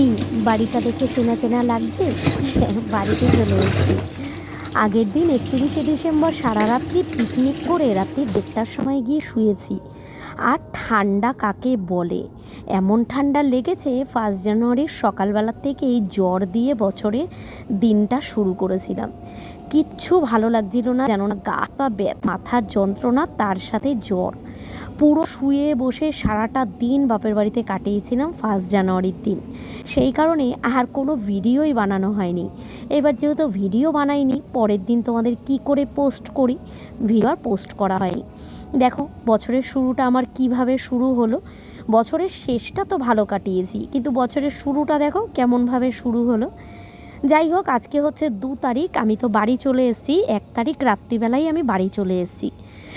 কি বাড়িটা দেখে চেনা চেনা লাগছে? বাড়িতে চলে এসেছি। আগের দিন একত্রিশে ডিসেম্বর সারা রাত্রি পিকনিক করে রাত্রি দেড়টার সময় গিয়ে শুয়েছি। আর ঠান্ডা কাকে বলে? এমন ঠান্ডা লেগেছে ফার্স্ট জানুয়ারির সকালবেলার এই জ্বর দিয়ে বছরে দিনটা শুরু করেছিলাম। কিচ্ছু ভালো লাগছিল না, যেন না গা পা মাথার যন্ত্রণা, তার সাথে জ্বর। পুরো শুয়ে বসে সারাটা দিন বাপের বাড়িতে কাটিয়েছিলাম ফার্স্ট জানুয়ারির দিন। সেই কারণে আর কোনো ভিডিওই বানানো হয়নি। এবার যেহেতু ভিডিও বানাইনি, পরের দিন তোমাদের কি করে পোস্ট করি, ভিডিও আর পোস্ট করা হয়নি। দেখো, বছরের শুরুটা আমার কীভাবে শুরু হলো, বছরের শেষটা তো ভালো কাটিয়েছি, কিন্তু বছরের শুরুটা দেখো কেমনভাবে শুরু হলো। যাই হোক, আজকে হচ্ছে দু তারিখ, আমি তো বাড়ি চলে এসেছি, এক তারিখ রাত্রিবেলায় আমি বাড়ি চলে এসেছি।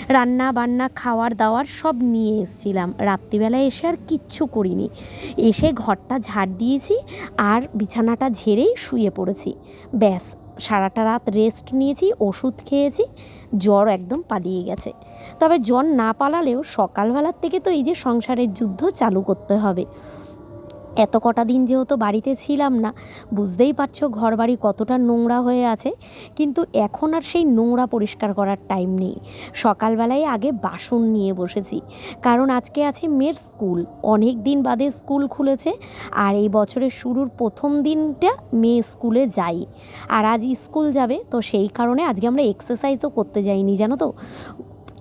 রান্না বান্না খাওয়ার দাওয়ার সব নিয়ে এসেছিলাম। রাত্রিবেলায় এসে আর কিচ্ছু করিনি। এসে ঘরটা ঝাড় দিয়েছি আর বিছানাটা ঝেড়েই শুয়ে পড়েছি। ব্যাস, সারাটা রাত রেস্ট নিয়েছি, ওষুধ খেয়েছি, জ্বর একদম পালিয়ে গেছে। তবে জ্বর না পালালেও সকালবেলার থেকে তো এই যে সংসারের যুদ্ধ চালু করতে হবে। এত কটা দিন যেহেতু বাড়িতে ছিলাম না, বুঝতেই পারছ ঘর বাড়ি কতটা নোংরা হয়ে আছে, কিন্তু এখন আর সেই নোংরা পরিষ্কার করার টাইম নেই। সকালবেলায় আগে বাসন নিয়ে বসেছি, কারণ আজকে আছে মেয়ের স্কুল, অনেক দিন বাদে স্কুল খুলেছে, আর এই বছরের শুরুর প্রথম দিনটা মেয়ে স্কুলে যাই, আর আজ স্কুল যাবে, তো সেই কারণে আজকে আমরা এক্সারসাইজও করতে যাইনি, জানো তো?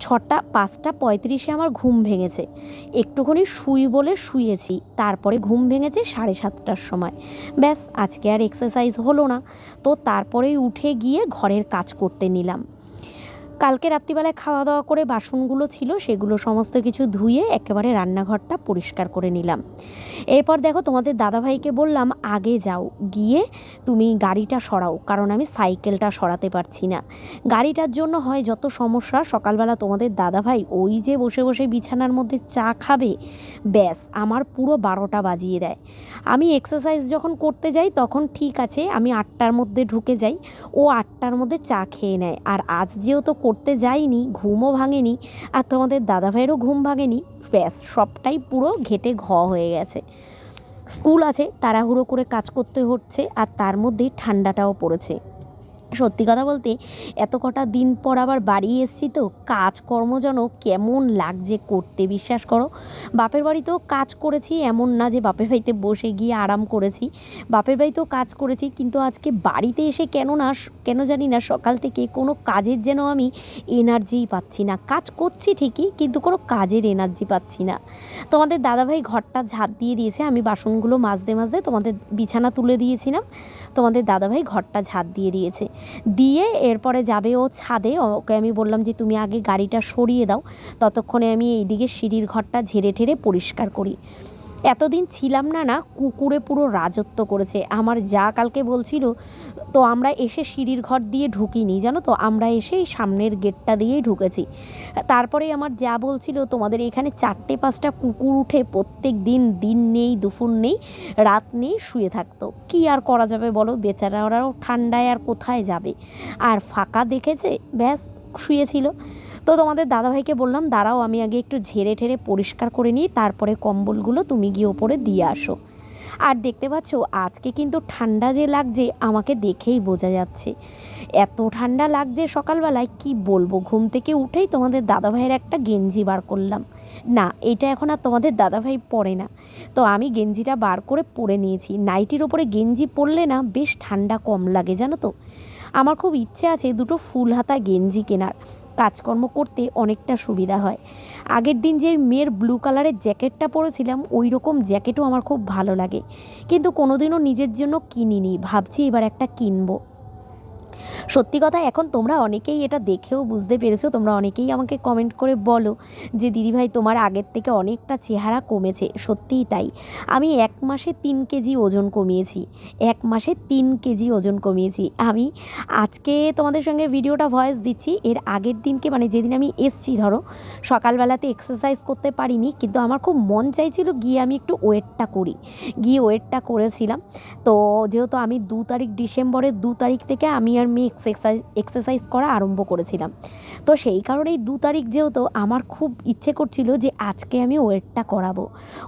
ছটা, পাঁচটা, পঁয়ত্রিশে আমার ঘুম ভেঙেছে। একটুখানি শুই বলে শুয়েছি, তারপরে ঘুম ভেঙেছে সাড়ে সাতটার সময়। ব্যাস, আজকে আর এক্সারসাইজ হলো না। তো তারপরেই উঠে গিয়ে ঘরের কাজ করতে নিলাম। কালকে রাত্রিবেলায় খাওয়া দাওয়া করে বাসনগুলো ছিল, সেগুলো সমস্ত কিছু ধুয়ে একেবারে রান্নাঘরটা পরিষ্কার করে নিলাম। এরপর দেখো তোমাদের দাদাভাইকে বললাম, আগে যাও, গিয়ে তুমি গাড়িটা সরাও, কারণ আমি সাইকেলটা সরাতে পারছি না। গাড়িটার জন্য হয় যত সমস্যা, সকালবেলা তোমাদের দাদাভাই ওই যে বসে বসে বিছানার মধ্যে চা খাবে, ব্যাস, আমার পুরো বারোটা বাজিয়ে দেয়। আমি এক্সারসাইজ যখন করতে যাই, তখন ঠিক আছে, আমি আটটার মধ্যে ঢুকে যাই, ও আটটার মধ্যে চা খেয়ে নেয়। আর আজ যেহেতু করতে যাইনি, ঘুমও ভাঙেনি আর তোমাদের দাদাভাইয়েরও ঘুম ভাঙেনি। ব্যাস, সবটাই পুরো ঘেটে ঘ হয়ে গেছে। স্কুল আছে, তাড়াহুড়ো করে কাজ করতে হচ্ছে আর তার মধ্যেই ঠান্ডাটাও পড়েছে। সত্যি কথা বলতে, এত কটা দিন পর আবার বাড়ি এসেছি তো, কাজকর্ম যেন কেমন লাগছে করতে, বিশ্বাস করো। বাপের বাড়িতেও কাজ করেছি, এমন না যে বাপের বাড়িতে বসে গিয়ে আরাম করেছি। বাপের বাড়িতেও কাজ করেছি, কিন্তু আজকে বাড়িতে এসে কেন না, কেন জানি না, সকাল থেকে কোনো কাজের যেন আমি এনার্জিই পাচ্ছি না। কাজ করছি ঠিকই, কিন্তু কোনো কাজের এনার্জি পাচ্ছি না। তোমাদের দাদাভাই ঘরটা ঝাঁট দিয়ে দিয়েছে, আমি বাসনগুলো মাজতে মাজতে তোমাদের বিছানা তুলে দিয়েছিলাম। তোমাদের দাদাভাই ঘরটা ঝাঁট দিয়ে দিয়েছে। দিয়ে এরপরে যাবে ও ছাদে। ওকে আমি বললাম যে, তুমি আগে গাড়িটা সরিয়ে দাও। ততক্ষণে আমি এইদিকে সিঁড়ির ঘরটা ঝেড়ে ঠেড়ে পরিষ্কার করি। এতদিন ছিলাম না না, কুকুরে পুরো রাজত্ব করেছে। আমার যা কালকে বলছিল, তো আমরা এসে সিঁড়ির ঘর দিয়ে ঢুকিনি, জানো তো? আমরা এসে সামনের গেটটা দিয়েই ঢুকেছি। তারপরে আমার যা বলছিল, তোমাদের এখানে চারটে পাঁচটা কুকুর উঠে প্রত্যেক দিন দিন নেই, দুপুর নেই, রাত নেই শুয়ে থাকতো। কি আর করা যাবে বলো? বেচারা ওরাও ঠান্ডায় আর কোথায় যাবে? আর ফাঁকা দেখেছে? ব্যাস, শুয়েছিল। তো তোমাদের দাদাভাইকে বললাম, দাঁড়াও, আমি আগে একটু ঝেড়ে ঠেড়ে পরিষ্কার করে নিই, তারপরে কম্বলগুলো তুমি গিয়ে ওপরে দিয়ে আসো। আর দেখতে পাচ্ছ, আজকে কিন্তু ঠান্ডা যে লাগছে, আমাকে দেখেই বোঝা যাচ্ছে। এত ঠান্ডা লাগছে সকালবেলায়, কি বলব? ঘুম থেকে উঠেই তোমাদের দাদাভাইয়ের একটা গেঞ্জি বার করলাম। না, এটা এখন আর তোমাদের দাদাভাই পরে না। তো আমি গেঞ্জিটা বার করে পরে নিয়েছি। নাইটির ওপরে গেঞ্জি পরলে না, বেশ ঠান্ডা কম লাগে, জানো তো? আমার খুব ইচ্ছে আছে দুটো ফুল হাতা গেঞ্জি কেনার। কাজকর্ম করতে অনেকটা সুবিধা হয়। আগের দিন যে মেয়ের ব্লু কালারের জ্যাকেটটা পরেছিলাম ওই রকম জ্যাকেটও আমার খুব ভালো লাগে। কিন্তু কোনোদিনও নিজের জন্য কিনিনি, ভাবছি এবার একটা কিনবো। সত্যি কথা, এখন তোমরা অনেকেই এটা দেখেও বুঝতে পেরেছ, তোমরা অনেকেই আমাকে কমেন্ট করে বলো যে, দিদিভাই, তোমার আগের থেকে অনেকটা চেহারা কমেছে। সত্যিই তাই। আমি এক মাসে তিন কেজি ওজন কমিয়েছি, এক মাসে তিন কেজি ওজন কমিয়েছি। আমি আজকে তোমাদের সঙ্গে ভিডিওটা ভয়েস দিচ্ছি, এর আগের দিনকে মানে যেদিন আমি এসছি, ধরো, সকালবেলাতে এক্সারসাইজ করতে পারিনি, কিন্তু আমার খুব মন চাইছিল গিয়ে আমি একটু ওয়েটটা করি। গিয়ে ওয়েটটা করেছিলাম। তো, যেহেতু আমি দু তারিখ, ডিসেম্বরের দু তারিখ থেকে আমি আর আর মেয়ে এক্সারসাইজ এক্সারসাইজ করা আরম্ভ করেছিলাম। তো সেই কারণেই দু তারিখ যেহেতু আমার খুব ইচ্ছে করছিল যে আজকে আমি ওয়েটটা করাবো।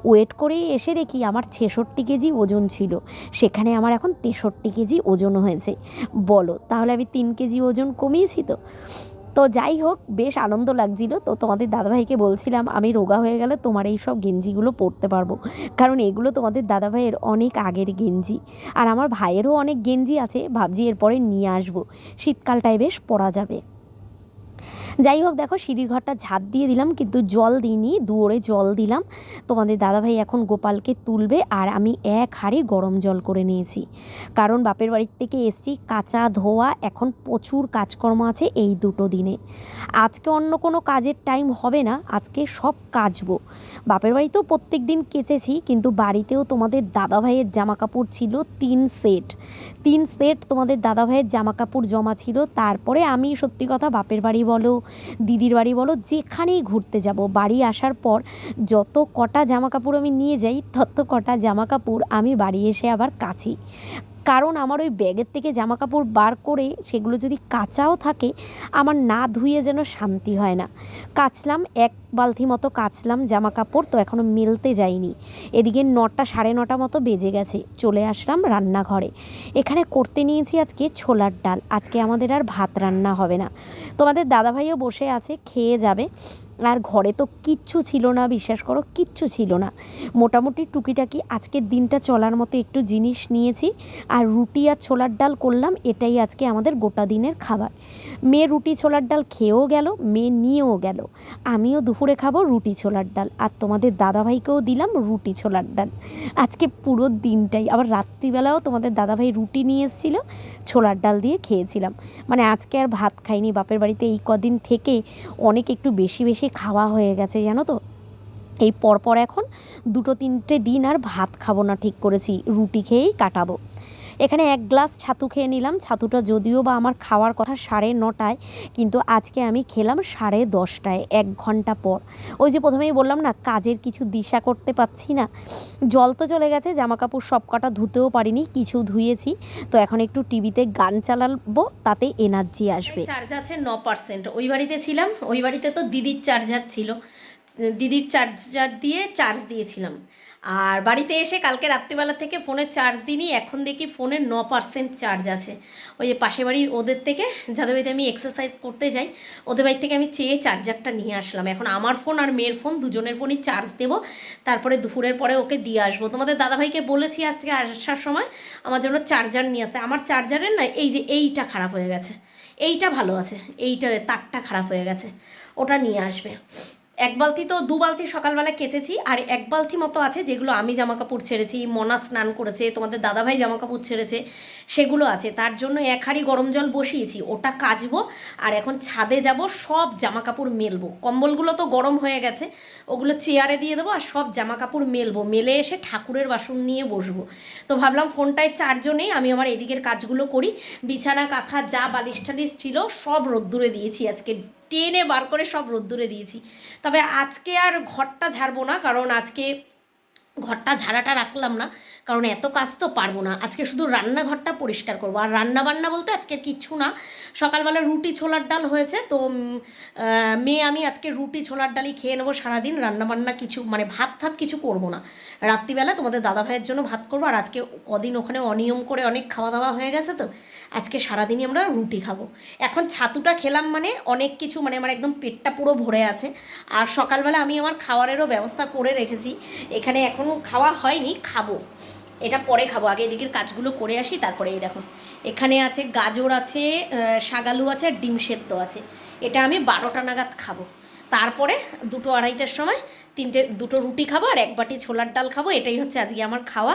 ওয়েট করে এসে দেখি আমার ছেষট্টি কেজি ওজন ছিল। সেখানে আমার এখন তেষট্টি কেজি ওজন হয়েছে। বলো, তাহলে আমি তিন কেজি ওজন কমিয়েছি তো? তো যাই হোক, বেশ আনন্দ লাগছিল। তো তোমাদের দাদাভাইকে বলছিলাম, আমি রোগা হয়ে গেলে তোমার এই সব গেঞ্জিগুলো পরতে পারব। কারণ এগুলো তোমাদের দাদাভাইয়ের অনেক আগের গেঞ্জি। আর আমার ভাইয়েরও অনেক গেঞ্জি আছে, ভাবছি এরপরে নিয়ে আসব। শীতকালটায় বেশ পরা যাবে। যাই হোক, দেখো সিঁড়ির ঘরটা ঝাঁট দিয়ে দিলাম, কিন্তু জল দিইনি দুয়ারে জল দিলাম। তোমাদের দাদাভাই এখন গোপালকে তুলবে, আর আমি এক হাঁড়ি গরম জল করে নিয়েছি। কারণ বাপের বাড়ির থেকে এসছি, কাঁচা ধোয়া, এখন প্রচুর কাজকর্ম আছে এই দুটো দিনে। আজকে অন্য কোনো কাজের টাইম হবে না, আজকে সব কাচবো বাপের বাড়িতেও প্রত্যেক দিন কেচেছি, কিন্তু বাড়িতেও তোমাদের দাদাভাইয়ের জামা কাপড় ছিল তিন সেট। তিন সেট তোমাদের দাদাভাইয়ের জামা কাপড় জমা ছিল, তারপরে আমি সত্যি কথা বাপের বাড়ি বলো, দিদির বাড়ি বলো, যেখানেই ঘুরতে যাব, বাড়ি আসার পর যত কটা জামা কাপড় আমি নিয়ে যাই, তত কটা জামা কাপড় আমি বাড়ি এসে আবার কাচি কারণ আমার ওই ব্যাগের থেকে জামা কাপড় বার করে সেগুলো যদি কাঁচাও থাকে, আমার না ধুয়ে যেন শান্তি হয় না। কাচলাম, এক বালতি মতো কাচলাম জামা কাপড় তো এখনও মেলতে যাইনি। এদিকে নটা সাড়ে নটা মতো বেজে গেছে, চলে আসলাম রান্নাঘরে। এখানে করতে নিয়েছি আজকে ছোলার ডাল। আজকে আমাদের আর ভাত রান্না হবে না। তোমাদের দাদাভাইও বসে আছে, খেয়ে যাবে। আর ঘরে তো কিচ্ছু ছিল না, বিশ্বাস করো, কিচ্ছু ছিল না। মোটামুটি টুকিটাকি আজকের দিনটা চলার মতো একটু জিনিস নিয়েছি, আর রুটি আর ছোলার ডাল করলাম, এটাই আজকে আমাদের গোটা দিনের খাবার। মেয়ে রুটি ছোলার ডাল খেয়েও গেল, মেয়ে নিয়েও গেল। আমিও দুপুরে খাব রুটি ছোলার ডাল, আর তোমাদের দাদাভাইকেও দিলাম রুটি ছোলার ডাল। আজকে পুরো দিনটাই, আবার রাত্রিবেলাও তোমাদের দাদাভাই রুটি নিয়ে এসেছিল ছোলার ডাল দিয়ে খেয়েছিলাম। মানে আজকে আর ভাত খাইনি, বাপের বাড়িতে এই কদিন থেকে অনেক একটু বেশি বেশি খাওয়া হয়ে গেছে, জানো তো? এই পরপর এখন দুটো তিনটে দিন আর ভাত খাব না, ঠিক করেছি, রুটি খেয়েই কাটাবো। এখানে এক গ্লাস ছাতু খেয়ে নিলাম। ছাতুটা যদিও বা আমার খাওয়ার কথা সাড়ে নটায়, কিন্তু আজকে আমি খেলাম সাড়ে দশটায়, এক ঘণ্টা পর। ওই যে প্রথমেই বললাম না, কাজের কিছু দিশা করতে পারছি না। জল তো চলে গেছে জামা কাপড় সব কটা ধুতেও পারিনি, কিছু ধুয়েছি। তো এখন একটু টিভিতে গান চালাবো, তাতে এনার্জি আসবে। চার্জ আছে ন পার্সেন্ট। ওই বাড়িতে ছিলাম, ওই বাড়িতে তো দিদির চার্জার ছিল। দিদির চার্জার দিয়ে চার্জ দিয়েছিলাম। আর বাড়িতে এসে কালকে রাত্রিবেলা থেকে ফোনের চার্জ দিইনি, এখন দেখি ফোনের ন পার্সেন্ট চার্জ আছে। ওই যে পাশে বাড়ির ওদের থেকে, যাদের বাড়িতে আমি এক্সারসাইজ করতে যাই, ওদের বাড়ি থেকে আমি চেয়ে চার্জারটা নিয়ে আসলাম। এখন আমার ফোন আর মেয়ের ফোন দুজনের ফোনই চার্জ দেবো, তারপরে দুপুরের পরে ওকে দিয়ে আসব। তোমাদের দাদাভাইকে বলেছি আজকে আসার সময়, আমার জন্য চার্জার নিয়ে আসতে। আমার চার্জারের না, এই যে এইটা খারাপ হয়ে গেছে। এইটা ভালো আছে, এইটা তারটা খারাপ হয়ে গেছে। ওটা নিয়ে আসবে। এক বালতি তো দু বালতি সকালবেলা কেচেছি, আর এক বালতি মতো আছে যেগুলো আমি জামা কাপড় ছেড়েছি, মনা স্নান করেছে, তোমাদের দাদাভাই জামা কাপড় ছেড়েছে, সেগুলো আছে। তার জন্য এক হাঁড়ি গরম জল বসিয়েছি, ওটা কাচবো, আর এখন ছাদে যাব, সব জামা কাপড় মেলবো। কম্বলগুলো তো গরম হয়ে গেছে, ওগুলো চেয়ারে দিয়ে দেবো, আর সব জামা কাপড় মেলবো। মেলে এসে ঠাকুরের বাসন নিয়ে বসবো। তো ভাবলাম ফোনটায় চারজনেই আমি আমার এদিকের কাজগুলো করি, বিছানা, কাঁথা, যা বালিশ টালিশ ছিল, সব রোদ্দুরে দিয়েছি আজকে। টেনে বার করে সব রোদ্দুরে দিয়েছি। তবে আজকে আর ঘরটা ঝাড়বো না, কারণ আজকে ঘরটা ঝাড়াটা রাখলাম না, কারণ এত কাজ তো পারব না। আজকে শুধু রান্নাঘরটা পরিষ্কার করব। আর রান্না বান্না বলতে আজকে কিচ্ছু না, সকালবেলা রুটি ছোলার ডাল হয়েছে, তো মেয়ে আমি আজকে রুটি ছোলার ডালই খেয়ে নেব সারাদিন রান্না বান্না কিছু মানে ভাত থাত কিছু করব না। রাত্রিবেলা তোমাদের দাদা ভাইয়ের জন্য ভাত করব, আর আজকে কদিন ওখানে অনিয়ম করে অনেক খাওয়া দাওয়া হয়ে গেছে তো আজকে সারাদিনই আমরা রুটি খাব। এখন ছাতুটা খেলাম মানে অনেক কিছু মানে আমার একদম পেটটা পুরো ভরে আছে। আর সকালবেলা আমি আমার খাওয়ারেরও ব্যবস্থা করে রেখেছি। এখানে এখনও খাওয়া হয়নি, খাব। এটা পরে খাব, আগে এদিকের কাজগুলো করে আসি, তারপরে এই দেখো। এখানে আছে গাজর আছে শাগালু আছে আর ডিম সেদ্ধ আছে। এটা আমি বারোটা নাগাদ খাব। তারপরে দুটো আড়াইটার সময় তিনটে, দুটো রুটি খাব আর এক বাটি ছোলার ডাল খাব, এটাই হচ্ছে আজকে আমার খাওয়া।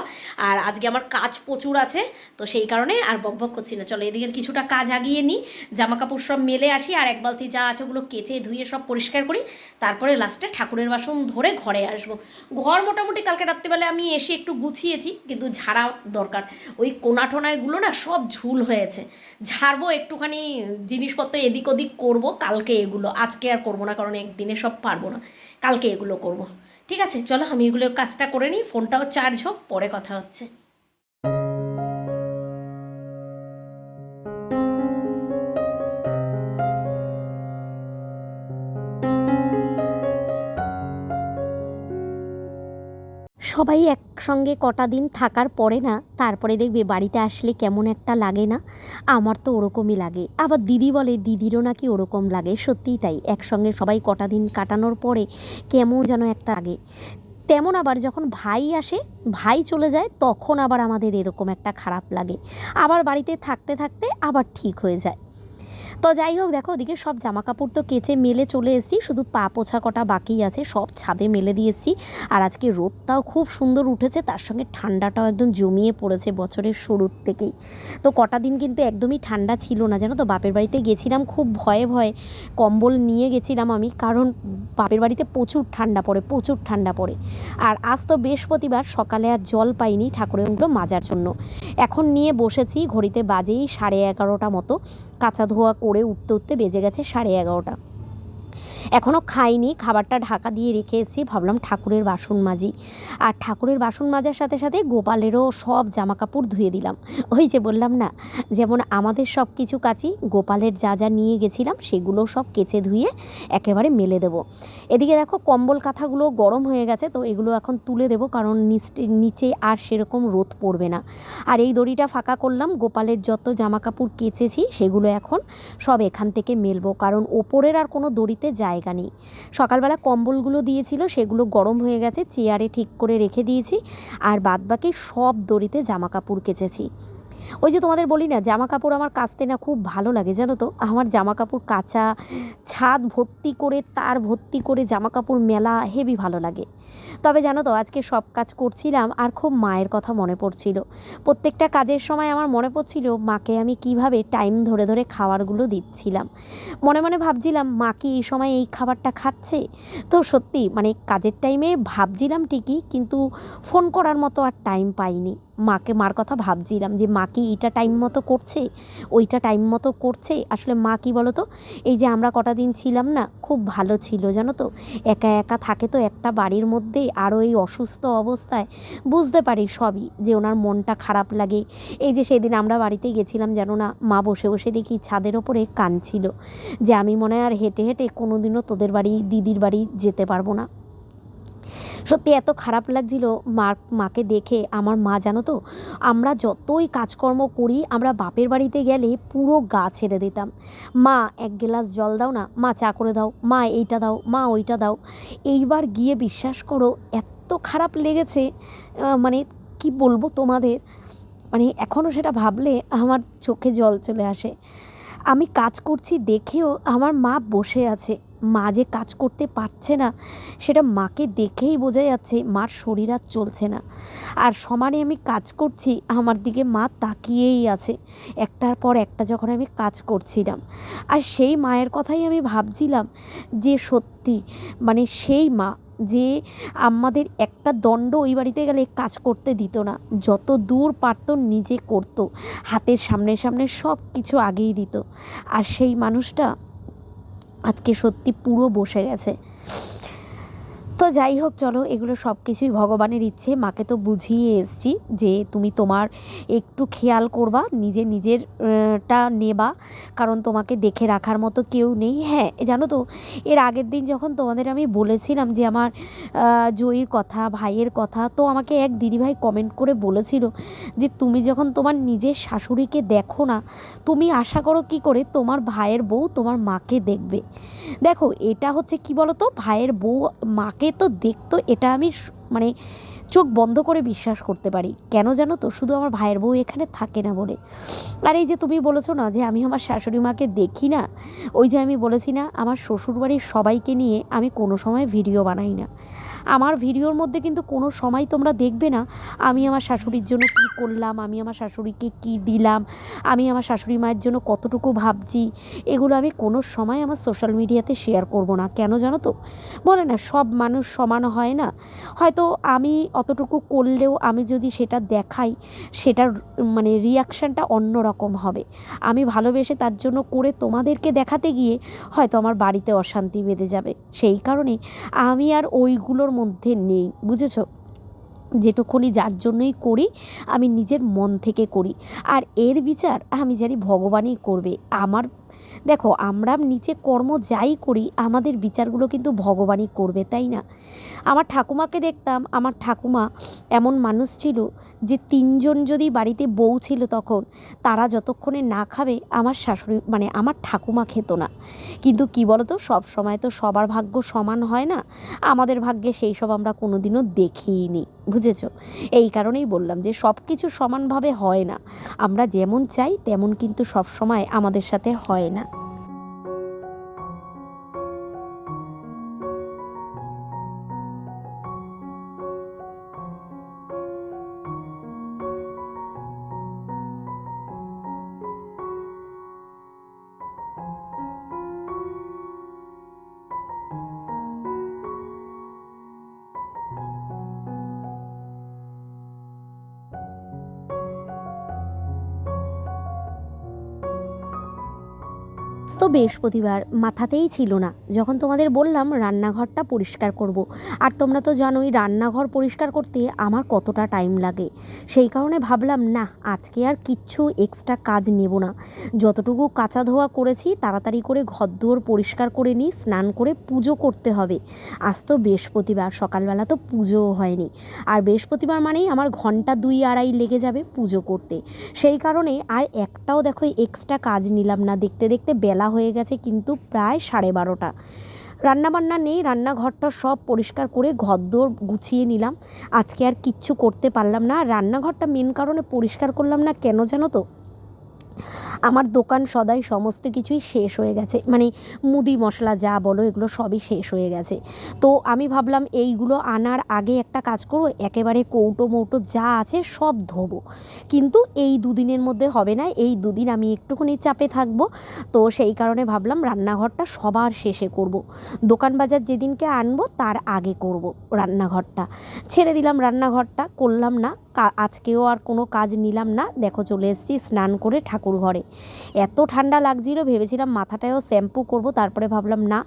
আর আজকে আমার কাজ প্রচুর আছে, তো সেই কারণে আর বকবক করছি না। চলো এদিকের কিছুটা কাজ আগিয়ে নিই জামা কাপড় সব মেলে আসি, আর এক বালতি যা আছে ওগুলো কেচে ধুয়ে সব পরিষ্কার করি, তারপরে লাস্টে ঠাকুরের বাসন ধরে ঘরে আসব। ঘর মোটামুটি কালকে রাত্রিবেলা আমি এসে একটু গুছিয়েছি, কিন্তু ঝাড়া দরকার। ওই কোনা টোনাগুলো না সব ঝুল হয়েছে। ঝাড়বো একটুখানি, জিনিসপত্র এদিক ওদিক করব, কালকে এগুলো, আজকে আর করব না, কারণ একদিনে সব পারব না। কালকে এগুলো করব। ঠিক আছে? চলো আমি এগুলো কাজটা করে নিই। ফোনটাও চার্জ হোক, পরে কথা হচ্ছে। সবাই এক একসঙ্গে কটা দিন থাকার পরে না, তারপরে দেখবে বাড়িতে আসলে কেমন একটা লাগে না। আমার তো ওরকমই লাগে। আবার দিদি বলে, দিদিরও নাকি ওরকম লাগে, সত্যিই তাই। একসঙ্গে সবাই কটা দিন কাটানোর পরে কেমন যেন একটা লাগে। তেমন আবার যখন ভাই আসে, ভাই চলে যায়, তখন আবার আমাদের এরকম একটা খারাপ লাগে। আবার বাড়িতে থাকতে থাকতে আবার ঠিক হয়ে যায়। তো যাই হোক, দেখো ওদিকে সব জামা কাপড় তো কেচে মেলে চলে এসেছি, শুধু পা পোছা কটা বাকি আছে, সব ছাদে মেলে দিয়েছি। আর আজকে রোদটাও খুব সুন্দর উঠেছে, তার সঙ্গে ঠান্ডাটাও একদম জমিয়ে পড়েছে বছরের শুরুর থেকেই। তো কটা দিন কিন্তু একদমই ঠান্ডা ছিল না, জানো তো? বাপের বাড়িতে গেছিলাম, খুব ভয়ে ভয়ে কম্বল নিয়ে গেছিলাম আমি, কারণ বাপের বাড়িতে প্রচুর ঠান্ডা পড়ে, প্রচুর ঠান্ডা পড়ে। আর আজ তো বৃহস্পতিবার, সকালে আর জল পাইনি ঠাকুরেরগুলো মাজার জন্য। এখন নিয়ে বসেছি, ঘড়িতে বাজেই সাড়ে এগারোটা মতো। কাঁচা ধোয়া করে উঠতে উঠতে বেজে গেছে সাড়ে এগারোটা। এখনও খাইনি, খাবারটা ঢাকা দিয়ে রেখে এসেছি, ভাবলাম ঠাকুরের বাসন মাজি। আর ঠাকুরের বাসন মাজার সাথে সাথে গোপালেরও সব জামা কাপড় ধুয়ে দিলাম। ওই যে বললাম না, যেমন আমাদের সব কিছু কাচি, গোপালের যা যা নিয়ে গেছিলাম, সেগুলো সব কেচে ধুয়ে একেবারে মেলে দেব। এদিকে দেখো কম্বল কাঁথাগুলো গরম হয়ে গেছে, তো এগুলো এখন তুলে দেবো, কারণ নিচে আর সেরকম রোদ পড়বে না। আর এই দড়িটা ফাঁকা করলাম, গোপালের যত জামা কাপড় কেচেছি, সেগুলো এখন সব এখান থেকে মেলবো, কারণ ওপরের আর কোনো দড়িতে জায়গা নেই। সকালবেলা কম্বলগুলো দিয়েছিল, সেগুলো গরম হয়ে গেছে, চেয়ারে ঠিক করে রেখে দিয়েছি, আর বাদবাকি সব দড়িতে জামা কাপড় কেচেছি। ওই যে তোমাদের বলি না জামা কাপড় আমার কাচতে না খুব ভালো লাগে, জানো তো? আমার জামা কাপড় কাচা ছাদ ভর্তি করে, তার ভর্তি করে জামা কাপড় মেলা হেভি ভালো লাগে। তবে জানো তো, আজকে সব কাজ করছিলাম আর খুব মায়ের কথা মনে পড়ছিল। প্রত্যেকটা কাজের সময় আমার মনে পড়ছিল, মাকে আমি কীভাবে টাইম ধরে ধরে খাবারগুলো দিচ্ছিলাম। মনে মনে ভাবছিলাম, মা কি এই সময় এই খাবারটা খাচ্ছে? তো সত্যি মানে কাজের টাইমে ভাবছিলাম ঠিকই, কিন্তু ফোন করার মতো আর টাইম পাইনি। মাকে, মার কথা ভাবছিলাম যে, মা কি এটা টাইম মতো করছে? ওইটা টাইম মতো করছে? আসলে মা কি বলো তো এই যে আমরা কটা দিন ছিলাম না, খুব ভালো ছিল, জানো তো? একা একা থাকে তো একটা বাড়ির মধ্যে আরও এই অসুস্থ অবস্থায় বুঝতে পারি সবই যে ওনার মনটা খারাপ লাগে। এই যে সেদিন আমরা বাড়িতে গেছিলাম যেন না, মা বসে বসে দেখি ছাদের ওপরে কান ছিল। যে আমি মনে হয় আর হেঁটে হেঁটে কোনোদিনও তোদের বাড়ি, দিদির বাড়ি যেতে পারব না। সত্যি এত খারাপ লাগছিল মা মাকে দেখে। আমার মা, জানো তো, আমরা যতই কাজকর্ম করি, আমরা বাপের বাড়িতে গেলে পুরো গা ছেড়ে দিতাম। মা, এক গ্লাস জল দাও না। মা, চা করে দাও। মা, এইটা দাও। মা, ওইটা দাও। এইবার গিয়ে বিশ্বাস করো, এত খারাপ লেগেছে মানে কি বলব তোমাদের? মানে এখনও সেটা ভাবলে আমার চোখে জল চলে আসে। আমি কাজ করছি দেখেও আমার মা বসে আছে। মা যে কাজ করতে পারছে না, সেটা মাকে দেখেই বোঝা যাচ্ছে মার শরীর আর চলছে না। আর সমানে আমি কাজ করছি, আমার দিকে মা তাকিয়েই আছে। একটার পর একটা যখন আমি কাজ করছিলাম, আর সেই মায়ের কথাই আমি ভাবছিলাম যে সত্যি মানে সেই মা যে আমাদের একটা দণ্ড ওই বাড়িতে গেলে কাজ করতে দিত না, যত দূর পারত নিজে করতো, হাতের সামনে সামনে সব কিছু আগেই দিত। আর সেই মানুষটা আজকে সত্যি পুরো বসে গেছে। তো যাই হোক, চলো, এগুলো সব কিছুই ভগবানের ইচ্ছে। মাকে তো বুঝিয়ে এসছি যে তুমি তোমার একটু খেয়াল করবা, নিজে নিজের টা নেবা, কারণ তোমাকে দেখে রাখার মতো কেউ নেই। হ্যাঁ জানো তো, এর আগের দিন যখন তোমাদের আমি বলেছিলাম যে আমার জয়ীর কথা, ভাইয়ের কথা, তো আমাকে এক দিদিভাই কমেন্ট করে বলেছিল যে, তুমি যখন তোমার নিজের শাশুড়িকে দেখো না, তুমি আশা করো কি করে তোমার ভাইয়ের বউ তোমার মাকে দেখবে? দেখো, এটা হচ্ছে কি বলো তো ভাইয়ের বউ মাকে তো দেখতো, এটা আমি মানে চোখ বন্ধ করে বিশ্বাস করতে পারি। কেন জানো তো? শুধু আমার ভাইয়ের বউ এখানে থাকে না বলে। আর এই যে তুমি বলেছ না যে আমি আমার শাশুড়ি মাকে দেখি না, ওই যে আমি বলেছি না, আমার শ্বশুরবাড়ির সবাইকে নিয়ে আমি কোনো সময় ভিডিও বানাই না। আমার ভিডিওর মধ্যে কিন্তু কোনো সময় তোমরা দেখবে না আমি আমার শাশুড়ির জন্য কী করলাম, আমি আমার শাশুড়িকে কী দিলাম, আমি আমার শাশুড়ি মায়ের জন্য কতটুকু ভাবছি, এগুলো আমি কোনো সময় আমার সোশ্যাল মিডিয়াতে শেয়ার করব না। কেন জানো তো? বলে না, সব মানুষ সমান হয় না। হয়তো আমি অতটুকু করলেও আমি যদি সেটা দেখাই, সেটার মানে রিয়াকশানটা অন্য রকম হবে। আমি ভালোবেসে তার জন্য করে তোমাদেরকে দেখাতে গিয়ে হয়তো আমার বাড়িতে অশান্তি বেঁধে যাবে। সেই কারণে আমি আর ওইগুলোর মধ্যে নেই, বুঝেছ? যেটুকুনি যার জন্যই করি, আমি নিজের মন থেকে করি। আর এর বিচার আমি জানি ভগবানই করবে। আমার দেখো, আমরা নিচে কর্ম যাই করি, আমাদের বিচারগুলো কিন্তু ভগবানই করবে, তাই না? আমার ঠাকুমাকে দেখতাম, আমার ঠাকুমা এমন মানুষ ছিল যে তিনজন যদি বাড়িতে বউ ছিল তখন, তারা যতক্ষণে না খাবে, আমার শাশুড়ি মানে আমার ঠাকুমা খেত না। কিন্তু কি বলতো, সব সময় তো সবার ভাগ্য সমান হয় না, আমাদের ভাগ্যে সেই সব আমরা কোনোদিনও দেখিনি, বুঝেছ? এই কারণেই বললাম যে সব কিছু সমানভাবে হয় না, আমরা যেমন চাই, তেমন কিন্তু সব সময় আমাদের সাথে হয় না তো বৃহস্পতিবার মাথাতেই ছিল না। যখন তোমাদের বললাম রান্নাঘরটা পরিষ্কার করব। আর তোমরা তো জানোই রান্নাঘর পরিষ্কার করতে আমার কতটা টাইম লাগে। সেই কারণে ভাবলাম, না, আজকে আর কিচ্ছু এক্সট্রা কাজ নেব না। যতটুকু কাঁচা ধোয়া করেছি, তাড়াতাড়ি করে ঘরদুয়ার পরিষ্কার করে নিই, স্নান করে পুজো করতে হবে। আজ তো বৃহস্পতিবার, সকালবেলা তো পুজোও হয়নি। আর বৃহস্পতিবার মানেই আমার ঘণ্টা দুই আড়াই লেগে যাবে পুজো করতে। সেই কারণে আর একটাও দেখো এক্সট্রা কাজ নিলাম না। দেখতে দেখতে বেলা হয়ে গেছে কিন্তু প্রায় সাড়ে বারোটা। রান্নাবান্না নেই, রান্নাঘরটা সব পরিষ্কার করে ঘরদোর গুছিয়ে নিলাম। আজকে আর কিচ্ছু করতে পারলাম না। রান্নাঘরটা মেন কারণে পরিষ্কার করলাম না। কেন জানো তো? আমার দোকান সদাই সমস্ত কিছুই শেষ হয়ে গেছে। মানে মুদি মশলা যা বলো, এগুলো সবই শেষ হয়ে গেছে। তো আমি ভাবলাম এইগুলো আনার আগে একটা কাজ করব, একেবারে কৌটো মৌটো যা আছে সব ধোবো। কিন্তু এই দুদিনের মধ্যে হবে না, এই দুদিন আমি একটুখানি চাপে থাকব। তো সেই কারণে ভাবলাম রান্নাঘরটা সবার শেষে করব। দোকান বাজার যেদিনকে আনব, তার আগে করব রান্নাঘরটা। ছেড়ে দিলাম রান্নাঘরটা, করলাম না। আজকেও আর কোনো কাজ নিলাম না। দেখো চলে এসেছি স্নান করে ঠাকুর ঘরে এত ঠান্ডা লাগছিল, ভেবেছিলাম মাথাটায়ও শ্যাম্পু করব, তারপরে ভাবলাম, না,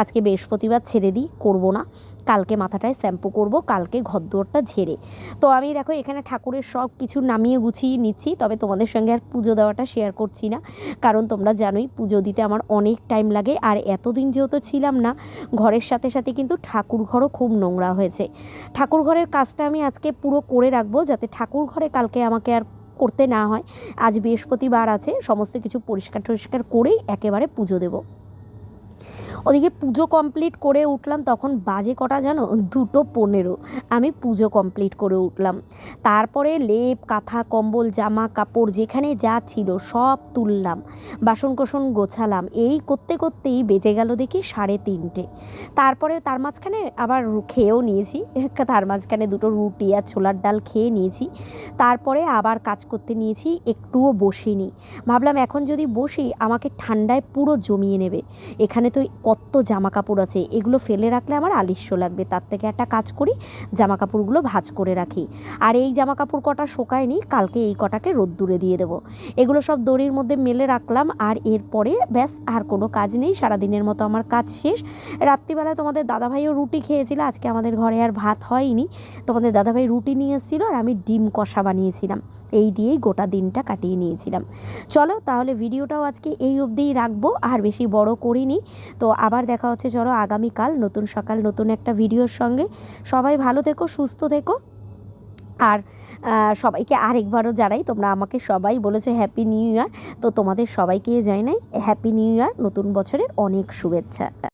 আজকে বৃহস্পতিবার ছেড়ে দিই, করব না। কালকে মাথাটায় শ্যাম্পু করব, কালকে ঘরদোরটা ঝেড়ে। তো আমি দেখো, এখানে ঠাকুরের সব কিছু নামিয়ে গুছিয়ে নিচ্ছি, তবে তোমাদের সঙ্গে আর পুজো দেওয়াটা শেয়ার করছি না। কারণ তোমরা জানোই, পুজো দিতে আমার অনেক টাইম লাগে, আর এতদিন যেহেতু ছিলাম না, ঘরের সাথে সাথে কিন্তু ঠাকুর ঘরও খুব নোংরা হয়েছে। ঠাকুর ঘরের কাজটা আমি আজকে পুরো করে রাখব, যাতে ঠাকুর ঘরে কালকে আমাকে আর করতে না হয়। আজ বৃহস্পতিবার আছে সমস্ত কিছু পরিষ্কার টরিষ্কার করেই একেবারে পুজো দেবো। ওদিকে পুজো কমপ্লিট করে উঠলাম, তখন বাজে কটা জানো? দুটো পনেরো। আমি পুজো কমপ্লিট করে উঠলাম। তারপরে লেপ, কাঁথা, কম্বল, জামা, কাপড়, যেখানে যা ছিল সব তুললাম। বাসন কোসন গোছালাম। এই করতে করতেই বেজে গেল দেখি সাড়ে তিনটে। তারপরে তার মাঝখানে আবার খেয়েও নিয়েছি। তার মাঝখানে দুটো রুটি আর ছোলার ডাল খেয়ে নিয়েছি। তারপরে আবার কাজ করতে নিয়েছি, একটুও বসিনি। ভাবলাম এখন যদি বসি, আমাকে ঠান্ডায় পুরো জমিয়ে নেবে। এখানে তো কত জামা কাপড় আছে, এগুলো ফেলে রাখলে আমার আলিস্য লাগবে। তার থেকে একটা কাজ করি জামা কাপড়গুলো ভাজ করে রাখি। আর এই জামা কাপড় কটা শোকায়নি, কালকে এই কটাকে রোদ্দুরে দিয়ে দেবো। এগুলো সব দড়ির মধ্যে মেলে রাখলাম আর এরপরে ব্যাস, আর কোনো কাজ নেই। সারাদিনের মতো আমার কাজ শেষ। রাত্রিবেলায় তোমাদের দাদাভাইও রুটি খেয়েছিল, আজকে আমাদের ঘরে আর ভাত হয়নি। তোমাদের দাদাভাই রুটি নিয়ে এসেছিল আর আমি ডিম কষা বানিয়েছিলাম। এই দিয়েই গোটা দিনটা কাটিয়ে নিয়েছিলাম। চলো তাহলে ভিডিওটাও আজকে এই অবধিই রাখব, আর বেশি বড় করিনি। তো আবার দেখা হচ্ছে, চলো আগামীকাল নতুন সকাল, নতুন একটা ভিডিওর সঙ্গে। সবাই ভালো থেকো, সুস্থ থেকো। আর সবাইকে আরেকবারও জানাই, তোমরা আমাকে সবাই বলেছ হ্যাপি নিউ ইয়ার তো তোমাদের সবাইকে জানাই হ্যাপি নিউ ইয়ার নতুন বছরের অনেক শুভেচ্ছা।